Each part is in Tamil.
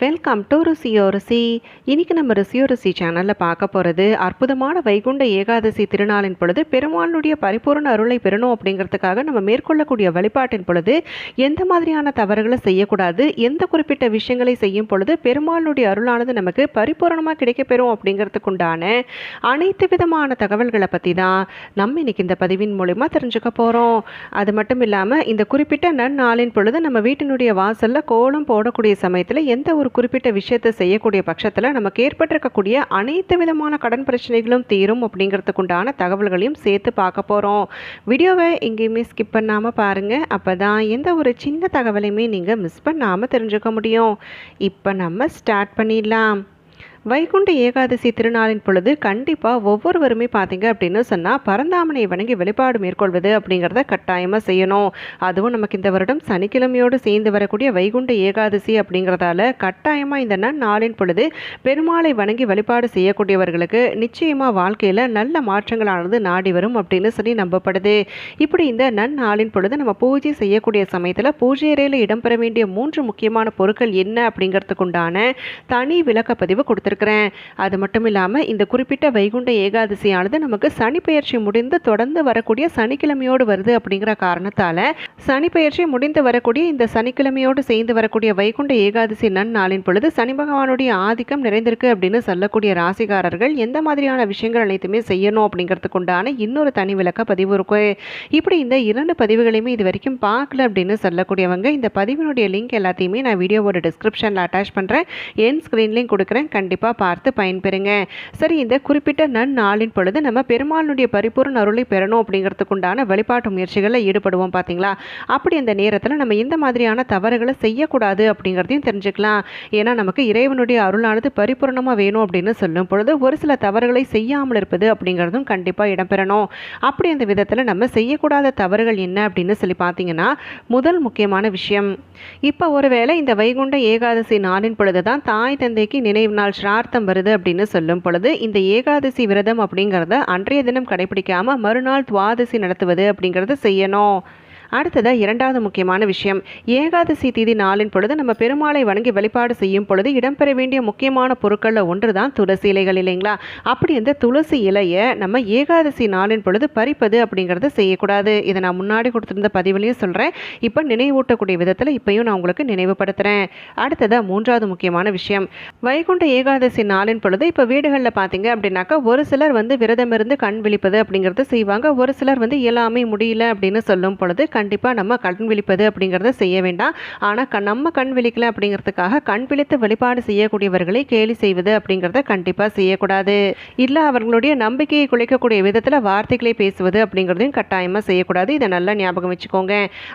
வெல்கம் டு ருசியோ ருசி இன்னைக்கு நம்ம ருசியோ ருசி சேனலில் பார்க்க போகிறது அற்புதமான வைகுண்ட ஏகாதசி திருநாளின் பொழுது பெருமாளுடைய பரிபூர்ண அருளை பெறணும் அப்படிங்கிறதுக்காக நம்ம மேற்கொள்ளக்கூடிய வழிபாட்டின் பொழுது எந்த மாதிரியான தவறுகளை செய்யக்கூடாது எந்த குறிப்பிட்ட விஷயங்களை செய்யும் பொழுது பெருமாளுடைய அருளானது நமக்கு பரிபூரணமாக கிடைக்கப்பெறும் அப்படிங்கிறதுக்குண்டான அனைத்து விதமான தகவல்களை பற்றி தான் நம்ம இன்னைக்கு இந்த பதிவின் மூலிமா தெரிஞ்சுக்க போகிறோம் அது மட்டும் இல்லாமல் இந்த குறிப்பிட்ட நன்னாளின் பொழுது நம்ம வீட்டினுடைய வாசலில் கோலம் போடக்கூடிய சமயத்தில் எந்த ஒரு குறிப்பிட்ட விஷயத்தை செய்யக்கூடிய பட்சத்தில் நமக்கு ஏற்பட்டிருக்கக்கூடிய அனைத்து விதமான கடன் பிரச்சனைகளும் தீரும் அப்படிங்கிறதுக்குண்டான தகவல்களையும் சேர்த்து பார்க்க போகிறோம் வீடியோவை எங்கேயுமே ஸ்கிப் பண்ணாமல் பாருங்கள் அப்போ தான் எந்த ஒரு சின்ன தகவலையுமே நீங்கள் மிஸ் பண்ணாமல் தெரிஞ்சுக்க முடியும். இப்போ நம்ம ஸ்டார்ட் பண்ணிடலாம். வைகுண்ட ஏகாதசி திருநாளின் பொழுது கண்டிப்பாக ஒவ்வொருவருமே பார்த்தீங்க அப்படின்னு சொன்னால் பரந்தாமனை வணங்கி வெளிப்பாடு மேற்கொள்வது அப்படிங்கிறத கட்டாயமாக செய்யணும். அதுவும் நமக்கு இந்த வருடம் சனிக்கிழமையோடு சேர்ந்து வரக்கூடிய வைகுண்ட ஏகாதசி அப்படிங்கிறதால கட்டாயமாக இந்த நாளின் பொழுது பெருமாளை வணங்கி வழிபாடு செய்யக்கூடியவர்களுக்கு நிச்சயமாக வாழ்க்கையில் நல்ல மாற்றங்களானது நாடி வரும் அப்படின்னு சொல்லி நம்பப்படுது. இப்படி இந்த நன்னாளின் பொழுது நம்ம பூஜை செய்யக்கூடிய சமயத்தில் பூஜை அறையில் இடம்பெற வேண்டிய மூன்று முக்கியமான பொருட்கள் என்ன அப்படிங்கிறதுக்குண்டான தனி விளக்கப்பதிவு கொடுத்துருக்கேன் அது மட்டும் இல்லாமல் இந்த குறிப்பிட்ட வைகுண்ட ஏகாதசியானது நமக்கு சனி பயிற்சி முடிந்து தொடர்ந்து வரக்கூடிய சனிக்கிழமையோடு வருது அப்படிங்கிற காரணத்தால் சனி பயிற்சி முடிந்து வரக்கூடிய இந்த சனிக்கிழமையோடு சேர்ந்து வரக்கூடிய வைகுண்ட ஏகாதசி நன்னாளின் பொழுது சனி பகவானுடைய ஆதிக்கம் நிறைந்திருக்கு அப்படின்னு சொல்லக்கூடிய ராசிகாரர்கள் எந்த மாதிரியான விஷயங்கள் அனைத்துமே செய்யணும் அப்படிங்கிறதுக்கு உண்டான இன்னொரு தனி விளக்க பதிவு இருக்கும் இப்படி இந்த இரண்டு பதிவுகளையுமே இது வரைக்கும் பார்க்கல அப்படின்னு சொல்லக்கூடியவங்க இந்த பதிவினுடைய லிங்க் எல்லாத்தையுமே நான் வீடியோவோட டிஸ்கிரிப்ஷனில் அட்டாச் பண்ணுறேன் என் ஸ்க்ரீன்லேயும் கொடுக்குறேன். கண்டிப்பாக பார்த்து பயன்பெறுங்க. சரி இந்த குறிப்பிட்ட நன்னாளின் பொழுது நம்ம பெருமாளுடைய பரிபூர்ண அருளை பெறணும் அப்படிங்கிறதுக்குண்டான வழிபாட்டு முயற்சிகளில் ஈடுபடுவோம் பார்த்தீங்களா அப்படி அந்த நேரத்தில் நம்ம இந்த மாதிரியான தவறுகளை செய்யக்கூடாது அப்படிங்கிறதையும் தெரிஞ்சுக்கலாம். ஏன்னா நமக்கு இறைவனுடைய அருளானது பரிபூர்ணமாக வேணும் அப்படின்னு சொல்லும் பொழுது ஒரு சில தவறுகளை செய்யாமல் இருப்பது அப்படிங்கிறதும் கண்டிப்பாக இடம்பெறணும். அப்படி அந்த விதத்தில் நம்ம செய்யக்கூடாத தவறுகள் என்ன அப்படின்னு சொல்லி பார்த்தீங்கன்னா முதல் முக்கியமான விஷயம். இப்போ ஒருவேளை இந்த வைகுண்ட ஏகாதசி நாளின் பொழுது தான் தாய் தந்தைக்கு நினைவு நாள் நார்த்தம் வருது அப்படின்னு சொல்லும் பொழுது இந்த ஏகாதசி விரதம் அப்படிங்கிறத அன்றைய தினம் கடைபிடிக்காம மறுநாள் துவாதசி நடத்துவது அப்படிங்கிறத செய்யணும். அடுத்ததாக இரண்டாவது முக்கியமான விஷயம். ஏகாதசி தீதி நாளின் பொழுது நம்ம பெருமாளை வணங்கி வழிபாடு செய்யும் பொழுது இடம்பெற வேண்டிய முக்கியமான பொருட்களில் ஒன்று தான் துளசி இலைகள் இல்லைங்களா? அப்படி இந்த துளசி இலையை நம்ம ஏகாதசி நாளின் பொழுது பறிப்பது அப்படிங்கிறத செய்யக்கூடாது. இதை நான் முன்னாடி கொடுத்துருந்த பதிவுலையும் சொல்கிறேன் இப்போ நினைவூட்டக்கூடிய விதத்தில் இப்பையும் நான் உங்களுக்கு நினைவுபடுத்துகிறேன் அடுத்ததாக மூன்றாவது முக்கியமான விஷயம். வைகுண்ட ஏகாதசி நாளின் பொழுது இப்போ வீடுகளில் பார்த்தீங்க அப்படின்னாக்கா ஒரு சிலர் வந்து விரதம் இருந்து கண் விழிப்பது அப்படிங்கிறத செய்வாங்க. ஒரு சிலர் வந்து இயலாமை முடியல அப்படின்னு சொல்லும் பொழுது கண்டிப்பாக நம்ம கண் விழிப்பது அப்படிங்கிறத செய்ய வேண்டாம். ஆனால் கண் நம்ம கண் விழிக்கல அப்படிங்கிறதுக்காக கண் விழித்து வழிபாடு செய்யக்கூடியவர்களை கேலி செய்வது அப்படிங்கிறத கண்டிப்பாக செய்யக்கூடாது. இல்லை அவர்களுடைய நம்பிக்கையை குலைக்கக்கூடிய விதத்தில் வார்த்தைகளை பேசுவது அப்படிங்கிறதையும் கட்டாயமாக செய்யக்கூடாது. இதை நல்லா ஞாபகம் வச்சுக்கோங்க.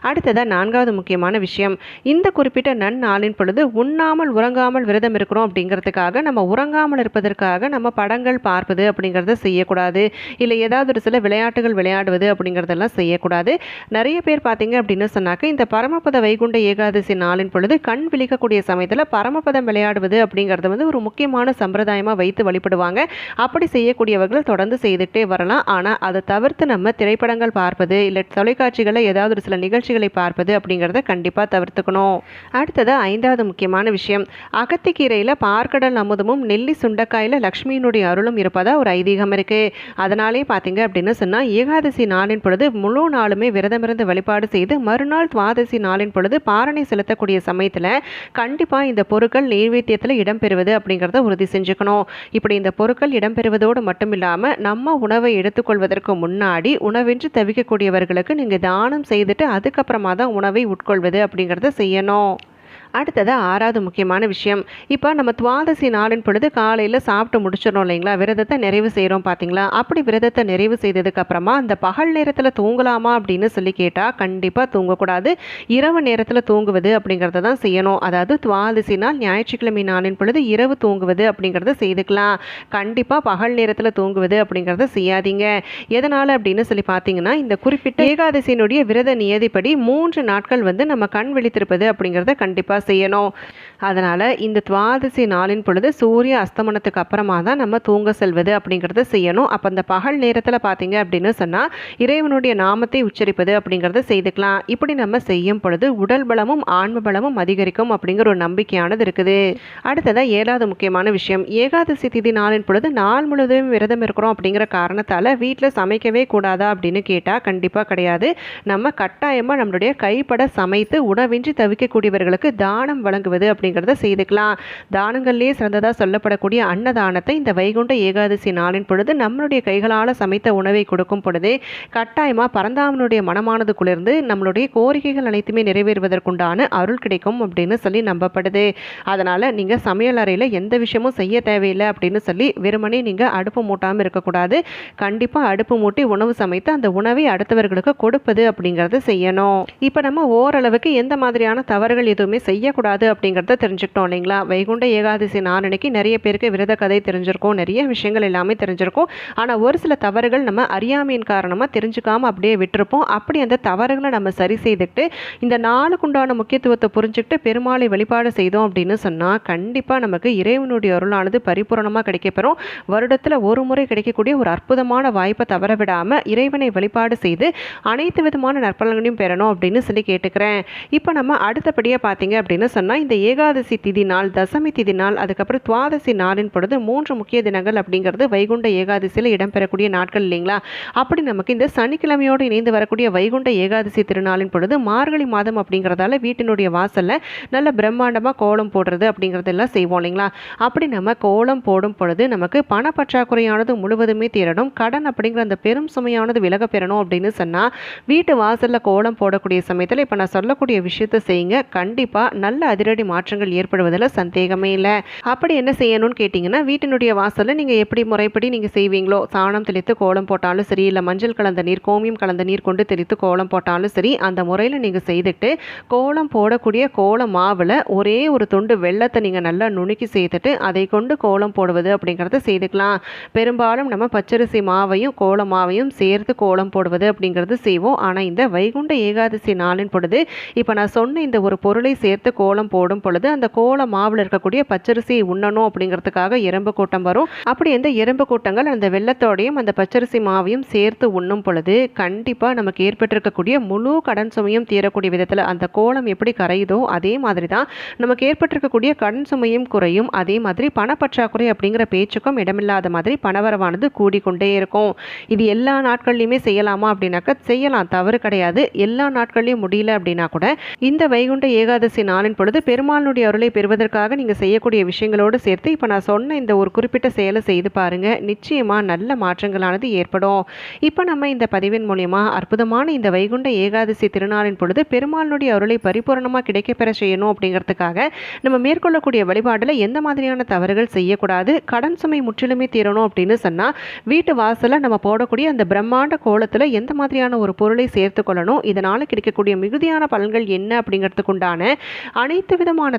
அடுத்ததாக நான்காவது முக்கியமான விஷயம். இந்த குறிப்பிட்ட நன்னாளின் பொழுது உண்ணாமல் உறங்காமல் விரதம் இருக்கிறோம் அப்படிங்கிறதுக்காக நம்ம உறங்காமல் இருப்பதற்காக நம்ம படங்கள் பார்ப்பது அப்படிங்கிறத செய்யக்கூடாது. இல்லை ஏதாவது ஒரு சில விளையாட்டுகள் விளையாடுவது அப்படிங்கிறதெல்லாம் செய்யக்கூடாது. நிறைய பேர் பார்த்தீங்க அப்படின்னு சொன்னாக்க இந்த பரமபத வைகுண்ட ஏகாதசி நாளின் பொழுது கண் விழிக்கக்கூடிய சமயத்தில் பரமபதம் விளையாடுவது அப்படிங்கிறது வந்து ஒரு முக்கியமான சம்பிரதாயமாக வைத்து வழிபடுவாங்க. அப்படி செய்யக்கூடியவர்கள் தொடர்ந்து செய்துட்டே வரலாம். ஆனால் அதை தவிர்த்து நம்ம திரைப்படங்கள் பார்ப்பது இல்லை தொலைக்காட்சிகளில் ஏதாவது ஒரு சில நிகழ்ச்சிகளை பார்ப்பது அப்படிங்கிறத கண்டிப்பாக தவிர்த்துக்கணும். அடுத்தது ஐந்தாவது முக்கியமான விஷயம். அகத்திக்கீரையில் பார்க்கடல் அமுதமும் நெல்லி சுண்டக்காயில் லக்ஷ்மியினுடைய அருளும் இருப்பதா ஒரு ஐதீகம் இருக்குது அதனாலே பார்த்தீங்க அப்படின்னு சொன்னால் ஏகாதசி நாளின் பொழுது முழு நாளுமே விரதமிருந்து வழிபாடு செய்து மறுநாள் துவாதசி நாளின் பொழுது பாரணை செலுத்தக்கூடிய சமயத்தில் கண்டிப்பாக இந்த பொருட்கள் நெய்வேத்தியத்தில் இடம்பெறுவது அப்படிங்கிறத உறுதி செஞ்சுக்கணும். இப்படி இந்த பொருட்கள் இடம்பெறுவதோடு மட்டும் இல்லாமல் நம்ம உணவை எடுத்துக்கொள்வதற்கு முன்னாடி உணவென்று தவிக்கக்கூடியவர்களுக்கு நீங்கள் தானம் செய்துட்டு அதுக்கப்புறமா தான் உணவை உட்கொள்வது அப்படிங்கிறத செய்யணும். அடுத்தது ஆறாவது முக்கியமான விஷயம். இப்போ நம்ம துவாதசி நாளின் பொழுது காலையில் சாப்பிட்டு முடிச்சிடணும் இல்லைங்களா? விரதத்தை நிறைவு செய்கிறோம் பார்த்தீங்களா அப்படி விரதத்தை நிறைவு செய்ததுக்கப்புறமா அந்த பகல் நேரத்தில் தூங்கலாமா அப்படின்னு சொல்லி கேட்டால் கண்டிப்பாக தூங்கக்கூடாது. இரவு நேரத்தில் தூங்குவது அப்படிங்கிறத தான் செய்யணும். அதாவது துவாதசி நாள் ஞாயிற்றுக்கிழமை நாளின் பொழுது இரவு தூங்குவது அப்படிங்கிறத செய்துக்கலாம். கண்டிப்பாக பகல் நேரத்தில் தூங்குவது அப்படிங்கிறத செய்யாதீங்க. எதனால் அப்படின்னு சொல்லி பார்த்தீங்கன்னா இந்த குறிப்பிட்ட ஏகாதசியினுடைய விரத நியதிப்படி மூன்று நாட்கள் வந்து நம்ம கண் விழித்திருப்பது அப்படிங்கிறத கண்டிப்பாக செய்யணும். அதனால் இந்த துவாதசி நாளின் பொழுது சூரிய அஸ்தமனத்துக்கு அப்புறமா தான் நம்ம தூங்க செல்வது அப்படிங்கிறத செய்யணும். அப்போ அந்த பகல் நேரத்தில் பார்த்தீங்க அப்படின்னு சொன்னால் இறைவனுடைய நாமத்தை உச்சரிப்பது அப்படிங்கிறத செய்துக்கலாம். இப்படி நம்ம செய்யும் பொழுது உடல் பலமும் ஆன்ம பலமும் அதிகரிக்கும் அப்படிங்கிற ஒரு நம்பிக்கையானது இருக்குது. அடுத்ததாக ஏழாவது முக்கியமான விஷயம். ஏகாதசி திதி நாளின் பொழுது நாள் முழுவதும் விரதம் இருக்கிறோம் அப்படிங்கிற காரணத்தால் வீட்டில் சமைக்கவே கூடாதா அப்படின்னு கேட்டால் கண்டிப்பாக கிடையாது. நம்ம கட்டாயமாக நம்மளுடைய கைப்பட சமைத்து உணவின்றி தவிக்கக்கூடியவர்களுக்கு தானம் வழங்குவது அப்படிங்கிறத செய்துக்கலாம். தானங்கள்லேயே சிறந்ததாக சொல்லப்படக்கூடிய அன்னதானத்தை இந்த வைகுண்ட ஏகாதசி நாளின் பொழுது நம்மளுடைய கைகளால் சமைத்த உணவை கொடுக்கும் பொழுதே கட்டாயமாக பரந்தாமனுடைய மனமானது குளிர்ந்து நம்மளுடைய கோரிக்கைகள் அனைத்துமே நிறைவேறுவதற்குண்டான அருள் கிடைக்கும் அப்படின்னு சொல்லி நம்பப்படுது. அதனால் நீங்கள் சமையல் அறையில் எந்த விஷயமும் செய்ய தேவையில்லை அப்படின்னு சொல்லி வெறுமனே நீங்கள் அடுப்பு மூட்டாமல் இருக்கக்கூடாது. கண்டிப்பாக அடுப்பு மூட்டி உணவு சமைத்து அந்த உணவை அடுத்தவர்களுக்கு கொடுப்பது அப்படிங்கிறத செய்யணும். இப்போ நம்ம ஓரளவுக்கு எந்த மாதிரியான தவறுகள் எதுவுமே செய்யக்கூடாது அப்படிங்கிறத தெரிஞ்சுக்கிட்டோம் இல்லைங்களா? வைகுண்ட ஏகாதசி நாளன்னைக்கு நிறைய பேருக்கு விரத கதை தெரிஞ்சிருக்கும். நிறைய விஷயங்கள் எல்லாமே தெரிஞ்சிருக்கும். ஆனால் ஒரு சில தவறுகள் நம்ம அறியாமையின் காரணமாக தெரிஞ்சுக்காமல் அப்படியே விட்டுருப்போம். அப்படி அந்த தவறுகளை நம்ம சரி செய்துட்டு இந்த நாளுக்குண்டான முக்கியத்துவத்தை புரிஞ்சுக்கிட்டு பெருமாளை வழிபாடு செய்தோம் அப்படின்னு சொன்னால் கண்டிப்பாக நமக்கு இறைவனுடைய அருளானது பரிபூரணமாக கிடைக்கப்பெறும். வருடத்தில் ஒரு முறை கிடைக்கக்கூடிய ஒரு அற்புதமான வாய்ப்பை தவற விடாமல் இறைவனை வழிபாடு செய்து அனைத்து விதமான நற்பலன்களையும் பெறணும் அப்படின்னு சொல்லி கேட்டுக்கிறேன். இப்போ நம்ம அடுத்தபடியாக பார்த்தீங்க அப்படின்னு சொன்னால் இந்த ஏகாதசி திதி நாள் தசமி திதி நாள் அதுக்கப்புறம் துவாதசி நாளின் பொழுது மூன்று முக்கிய தினங்கள் அப்படிங்கிறது வைகுண்ட ஏகாதசியில் இடம்பெறக்கூடிய நாட்கள் இல்லைங்களா? அப்படி நமக்கு இந்த சனிக்கிழமையோடு இணைந்து வரக்கூடிய வைகுண்ட ஏகாதசி திருநாளின் பொழுது மார்கழி மாதம் அப்படிங்கிறதால வீட்டினுடைய வாசலில் நல்ல பிரம்மாண்டமாக கோலம் போடுறது அப்படிங்கிறதெல்லாம் செய்வோம் இல்லைங்களா? அப்படி நம்ம கோலம் போடும் பொழுது நமக்கு பணப்பற்றாக்குறையானது முழுவதுமே தீரணும். கடன் அப்படிங்கிற அந்த பெரும் சுமையானது விலக பெறணும் அப்படின்னு சொன்னால் வீட்டு வாசலில் கோலம் போடக்கூடிய சமயத்தில் இப்போ நான் சொல்லக்கூடிய விஷயத்தை செய்யுங்க. கண்டிப்பாக நல்ல அதிரடி மாற்றங்கள் ஏற்படுவதில் சந்தேகமே இல்லை. அப்படி என்ன செய்யணும்னு கேட்டிங்கன்னா வீட்டினுடைய வாசலில் நீங்கள் எப்படி முறைப்படி நீங்கள் செய்வீங்களோ சாணம் தெளித்து கோலம் போட்டாலும் சரி இல்லை மஞ்சள் கலந்த நீர் கோமியம் கலந்த நீர் கொண்டு தெளித்து கோலம் போட்டாலும் சரி அந்த முறையில் நீங்கள் செய்துட்டு கோலம் போடக்கூடிய கோல மாவில் ஒரே ஒரு துண்டு வெள்ளத்தை நீங்கள் நல்லா நுணுக்கி சேர்த்துட்டு அதை கொண்டு கோலம் போடுவது அப்படிங்கிறத செய்துக்கலாம். பெரும்பாலும் நம்ம பச்சரிசி மாவையும் கோல மாவையும் சேர்த்து கோலம் போடுவது அப்படிங்கிறது செய்வோம். ஆனால் இந்த வைகுண்ட ஏகாதசி நாளின் பொழுது இப்போ நான் சொன்ன இந்த ஒரு பொருளை சேர்த்து கோலம் போடும் பொழுது அந்த கோல மாவில் இருக்கக்கூடிய பச்சரிசியை உண்ணணும் அப்படிங்கிறதுக்காக எறும்பு கூட்டம் வரும். அப்படி இந்த எறும்பு கூட்டங்கள் அந்த வெள்ளத்தோடையும் அந்த பச்சரிசி மாவையும் சேர்த்து உண்ணும் பொழுது கண்டிப்பாக நமக்கு ஏற்பட்டிருக்கக்கூடிய முழு கடன் சுமையும் தீரக்கூடிய விதத்தில் அந்த கோலம் எப்படி கரையுதோ அதே மாதிரி தான் நமக்கு ஏற்பட்டிருக்கக்கூடிய கடன் சுமையும் குறையும். அதே மாதிரி பணப்பற்றாக்குறை அப்படிங்கிற பேச்சுக்கும் இடமில்லாத மாதிரி பணவரவானது கூடிக்கொண்டே இருக்கும். இது எல்லா நாட்கள்லையுமே செய்யலாமா அப்படின்னாக்கா செய்யலாம். தவறு கிடையாது. எல்லா நாட்கள்லையும் முடியல அப்படின்னா கூட இந்த வைகுண்ட ஏகாதசி நாளின் பொழுது பெருமாளுடைய அருளை பெறுவதற்காக நீங்கள் செய்யக்கூடிய விஷயங்களோடு சேர்த்து இப்போ நான் சொன்ன இந்த ஒரு குறிப்பிட்ட செயலை செய்து பாருங்க. நிச்சயமாக நல்ல மாற்றங்களானது ஏற்படும். இப்போ நம்ம இந்த பதிவின் மூலயமா அற்புதமான இந்த வைகுண்ட ஏகாதசி திருநாளின் பொழுது பெருமாளுடைய அருளை பரிபூரணமாக கிடைக்கப்பெற செய்யணும் அப்படிங்கிறதுக்காக நம்ம மேற்கொள்ளக்கூடிய வழிபாடில் எந்த மாதிரியான தவறுகள் செய்யக்கூடாது கடன் சுமை முற்றிலுமே தீரணும் அப்படின்னு சொன்னால் வீட்டு வாசலில் நம்ம போடக்கூடிய அந்த பிரம்மாண்ட கோலத்தில் எந்த மாதிரியான ஒரு பொருளை சேர்த்து கொள்ளணும் இதனால் கிடைக்கக்கூடிய மிகுதியான பலன்கள் என்ன அப்படிங்கிறதுக்குண்டான அனைத்து விதமான